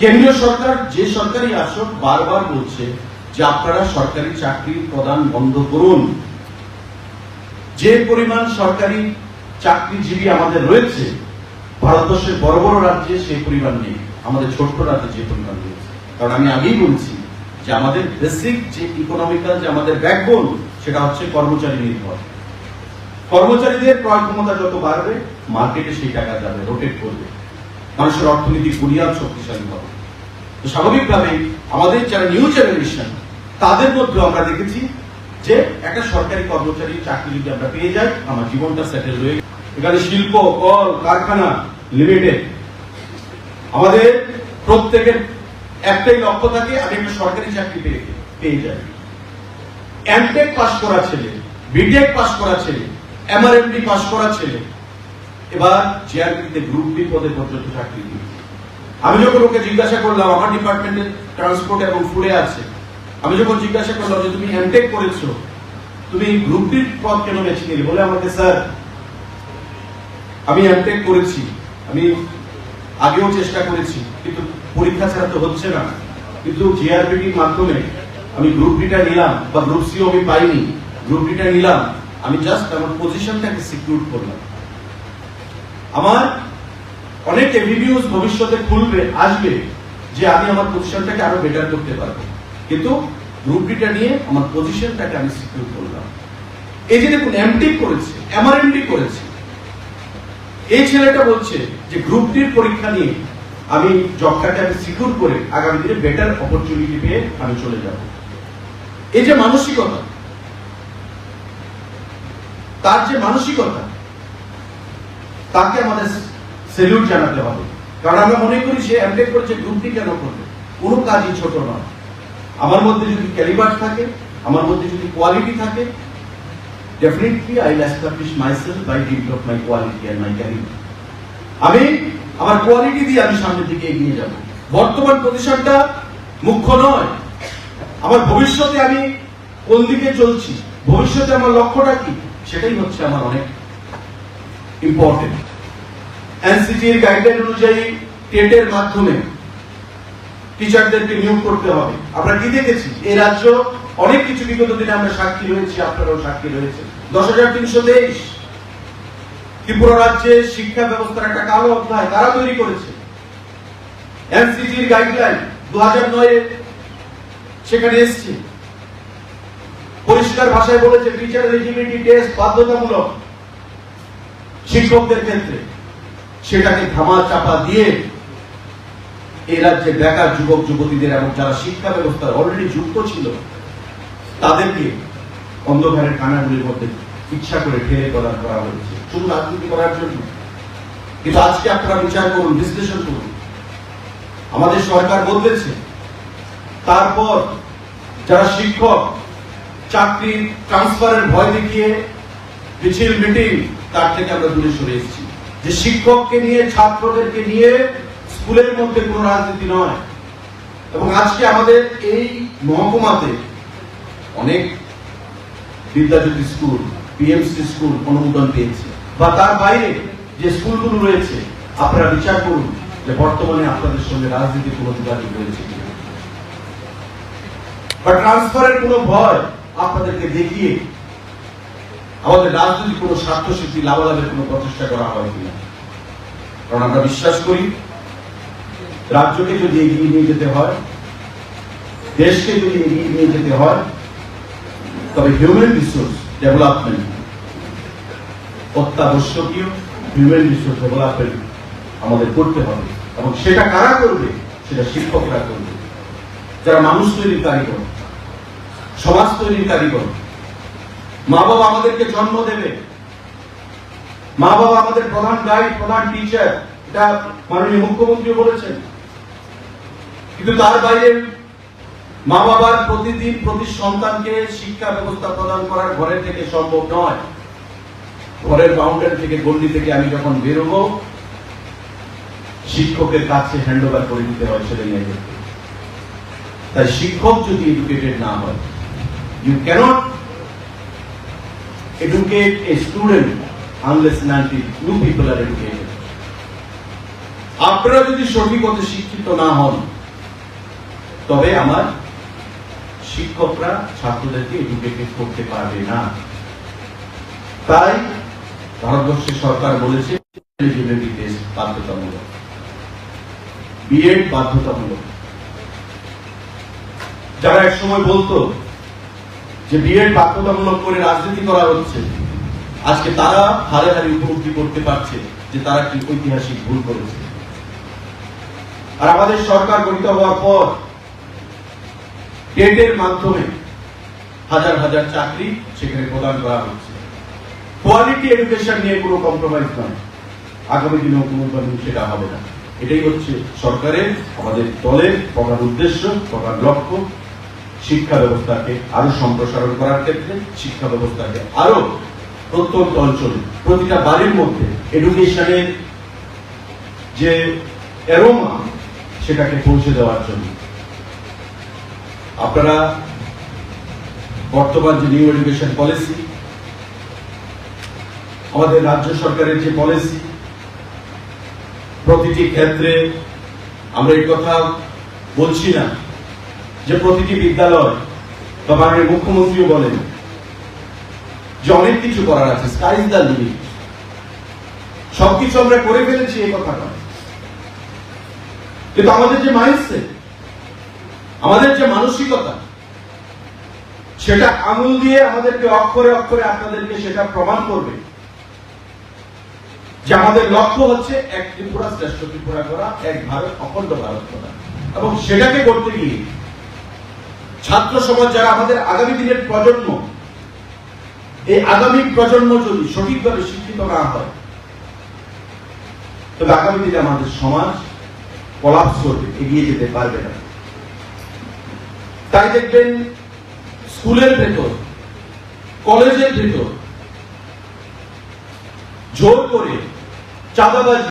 কেন্দ্রীয় সরকার, যে সরকারি আসক, বারবার বলছে যে আপনারা সরকারি চাকরি প্রদান বন্ধ করুন। যে পরিমাণ সরকারি চাকরিজীবী আমাদের রয়েছে, ভারতবর্ষের বড় বড় রাজ্যে সেই পরিমাণ নেই, আমাদের ছোট্ট রাজ্যে যে পরিমাণ রয়েছে। কারণ আমি আগেই বলছি যে আমাদের বেসিক যে ইকোনমিক্যাল যে আমাদের ব্যাকবোন সেটা হচ্ছে কর্মচারী নির্ভর। কর্মচারীদের ক্রয় ক্ষমতা যত বাড়বে মার্কেটে সেই টাকা যাবে রোটেট করবে। মানুষের অর্থনীতি বুনিয়াদ শক্তিশালী হবে। তো স্বাভাবিকভাবেই আমাদের যারা নিউ জেনারেশন তাদের মধ্যে আমরা দেখেছি যে একটা সরকারি কর্মচারী চাকরি যদি আমরা পেয়ে যাই, আমার জীবনটা সেটেল হয়ে এখানে শিল্প, কল, কারখানা লিমিটেড আমাদের প্রত্যেকের একটাই লক্ষ্য থাকে, আমি একটা সরকারি চাকরি পেয়ে পেয়ে যাই। এমটেক পাস করা ছেলে বিটেক পাস করা ছেলে এমআরএমডি পাস করা ছেলে এবার জিআরপিতে গ্রুপ বি পদে পর্যন্ত চাকরি দিয়েছে আমি যখন ওকে জিজ্ঞাসা করলাম, আমার ডিপার্টমেন্টে ট্রান্সপোর্ট এবং ফুডে আছে, আমি যখন জিজ্ঞাসা করলাম যে, তুমি এমটেক করেছ? তুমি গ্রুপ ডি পদ কেন বেছে নিলে? বলে আমাকে, স্যার, আমি এমটেক করেছি। আমি আগেও চেষ্টা করেছি, কিন্তু পরীক্ষা ছাড়া তো হচ্ছে না। কিন্তু জিআরপিটির মাধ্যমে আমি গ্রুপ ডিটা নিলাম, বা গ্রুপ সিও আমি পাইনি। গ্রুপ ডিটা নিলাম। আমি জাস্ট আমার পজিশনটাকে সিকিউর করলাম। আমার অনেক এভিনিউজ ভবিষ্যতে খুলবে, আসবে যে আমি আমার পজিশনটাকে আরও বেটার করতে পারব। কিন্তু গ্রুপ ডিটা নিয়ে আমার পজিশনটাকে আমি সিকিউর করলাম। এই যে দেখুন এমটেক করেছে এমআরএমডি করেছে। এই ছেলেটা বলছে যে গ্রুপ ডির পরীক্ষা নিয়ে আমি জবটাকে আমি সিকিউর করে আগামী দিনে বেটার অপরচুনিটি পেয়ে আমি চলে যাব। এই যে মানসিকতা, তার যে মানসিকতা তাকে আমাদের সেলিউট জানাতে হবে। কারণ আমরা মনে করি সে এমটেক করেছে গ্রুপ ডি কেন করবে? কোনো কাজই ছোট নয়। আমার মধ্যে যদি ক্যালিবার থাকে, আমার মধ্যে যদি কোয়ালিটি থাকে, definitely I'll establish myself by dint of my quality and my caliber. আমি আমার কোয়ালিটি দিয়ে আমি সামনের দিকে এগিয়ে যাব। বর্তমান পজিশনটা মুখ্য নয়। আমার ভবিষ্যতে আমি কোন দিকে চলছি? ভবিষ্যতে আমার লক্ষ্যটা কি? সেটাই হচ্ছে আমার অনেক ইম্পর্টেন্ট এনসিটির গাইডলাইন অনুযায়ী টেটের মাধ্যমে টিচারদেরকে নিয়োগ করতে হবে। আমরা কি দেখেছি? এই রাজ্য অনেক কিছু বিগত দিনে আমরা সাক্ষী রয়েছি, আপনারাও সাক্ষী রয়েছে দশ হাজার তিনশো তেইশ। ত্রিপুরা রাজ্যে শিক্ষা ব্যবস্থার একটা কালো অধ্যায় তারা তৈরি করেছে। এনসিটির গাইডলাইন দু হাজার নয়ে সেখানে এসছে। পরিষ্কার ভাষায় বলেছে টিচার এলিজিবিলিটি টেস্ট বাধ্যতামূলক। শিক্ষকদের ক্ষেত্রে। সেটাকে ধামা চাপা দিয়ে এই রাজ্যে বেকার যুবক, যুবতীদের এবং যারা শিক্ষা ব্যবস্থায় অলরেডি যুক্ত ছিল, তাদেরকে অন্ধকারের কানাগুলির মধ্যে ইচ্ছা করে ঠেলে প্রদান করা হয়েছে। শুধু রাজনীতি করার জন্য। কিন্তু আজকে আপনারা বিচার করুন, বিশ্লেষণ করুন। আমাদের সরকার বদলেছে। তারপর যারা শিক্ষক, চাকরি ট্রান্সফারের ভয় দেখিয়ে, মিছিল মিটিং তার থেকে আমরা দূরে সরে এসেছি। যে শিক্ষককে নিয়ে, ছাত্রদেরকে নিয়ে স্কুলের মধ্যে কোনো রাজনীতি নয়। এবং আজকে আমাদের এই মহকুমাতে অনেক বিদ্যাজ্যোতি স্কুল, পিএমসি স্কুল অনুমোদন পেয়েছে। বা তার বাইরে যে স্কুলগুলো রয়েছে, আপনারা বিচার করুন যে বর্তমানে আপনাদের সঙ্গে রাজনীতি কোনো যোগাযোগ রয়েছে বা ট্রান্সফারের কোনো ভয় আপনাদেরকে দেখিয়ে আমাদের রাজনৈতিক কোনো স্বার্থ সিদ্ধি লাভালাভের কোনো প্রচেষ্টা করা হয় কিনা? কারণ আমরা বিশ্বাস করি, রাজ্যকে যদি এগিয়ে নিয়ে যেতে হয়, দেশকে যদি এগিয়ে নিয়ে যেতে হয়, তবে হিউম্যান রিসোর্স ডেভেলপমেন্ট অত্যাবশ্যকীয় হিউম্যান রিসোর্স ডেভেলপমেন্ট আমাদের করতে হবে। এবং সেটা কারা করবে? সেটা শিক্ষকরা করবে। যারা মানুষ তৈরির কারিগর, সমাজ তৈরির কারিগর মা বাবা আমাদেরকে জন্ম দেবে। মা বাবা আমাদের প্রধান গাইড, প্রধান টিচার এটা মাননীয় মুখ্যমন্ত্রী বলেছেন। কিন্তু তার বাইরে মা বাবার প্রতিদিন প্রতি সন্তানকে শিক্ষা ব্যবস্থা প্রদান করার ঘরের থেকে সম্ভব নয়। ঘরের বাউন্ডারি থেকে গন্ডি থেকে আমি যখন বেরোবো, শিক্ষকের কাছে হ্যান্ড ওভার করে দিতে হয় ছেলে মেয়েদেরকে। তাই শিক্ষক যদি এডুকেটেড না হয় you cannot educate a student unless and until you people are educated. আপনারা যদি সঠিক শিক্ষিত না হন, তবে আমার শিক্ষকরা ছাত্রদেরকে এডুকেটেড করতে পারবে না। তাই ভারতবর্ষের সরকার বলেছে, eligibility test বাধ্যতামূলক। বিএড বাধ্যতামূলক। যারা এক সময় বলতো যে বিএড বাধ্যতামূলক করে রাজনীতি করা হচ্ছে, আজকে তারা হারে হারে উপলব্ধি করতে পারছে যে তারা কি ঐতিহাসিক ভুল করেছে। আর আমাদের সরকার গঠিত হওয়ার পর টেটের মাধ্যমে হাজার হাজার চাকরি সেখানে প্রদান করা হচ্ছে। কোয়ালিটি এডুকেশন নিয়ে কোনো কম্প্রোমাইজ নয়। আগামী দিনেও কোনো দিন সেটা হবে না। এটাই হচ্ছে সরকারের, আমাদের দলের প্রধান উদ্দেশ্য, প্রধান লক্ষ্য। শিক্ষা ব্যবস্থাকে আরও সম্প্রসারণ করার ক্ষেত্রে, শিক্ষা ব্যবস্থাকে আরও প্রত্যন্ত অঞ্চলে, প্রতিটা বাড়ির মধ্যে এডুকেশনের যে এরোমা সেটাকে পৌঁছে দেওয়ার জন্য। আপনারা বর্তমান যে নিউ এডুকেশন পলিসি আমাদের রাজ্য সরকারের যে পলিসি প্রতিটি ক্ষেত্রে আমরা এই কথা বলছি না। যে প্রতিটি বিদ্যালয় বা মাননীয় মুখ্যমন্ত্রীও বলেন যে অনেক কিছু করার আছে স্কাই দ্য লিমিট সবকিছু আমরা করে ফেলেছি, এই কথা নয় কিন্তু আমাদের যে মাইন্ডসেট আমাদের যে মানসিকতা, সেটা আঙুল দিয়ে আমাদেরকে অক্ষরে অক্ষরে আপনাদেরকে সেটা প্রমাণ করবে যে আমাদের লক্ষ্য হচ্ছে এক ত্রিপুরা শ্রেষ্ঠ ত্রিপুরা করা এক ভারত অখণ্ড ভারত করা এবং সেটাকে করতে গিয়ে ছাত্র সমাজ যারা আমাদের আগামী দিনের প্রজন্ম, এই আগামী প্রজন্ম যদি সঠিকভাবে শিক্ষিত না হয়, তবে আগামী দিনে আমাদের সমাজ কলাপস করবে এগিয়ে যেতে পারবে না। তাই দেখবেন, স্কুলের ভেতর, কলেজের ভেতর জোর করে চাঁদাবাজি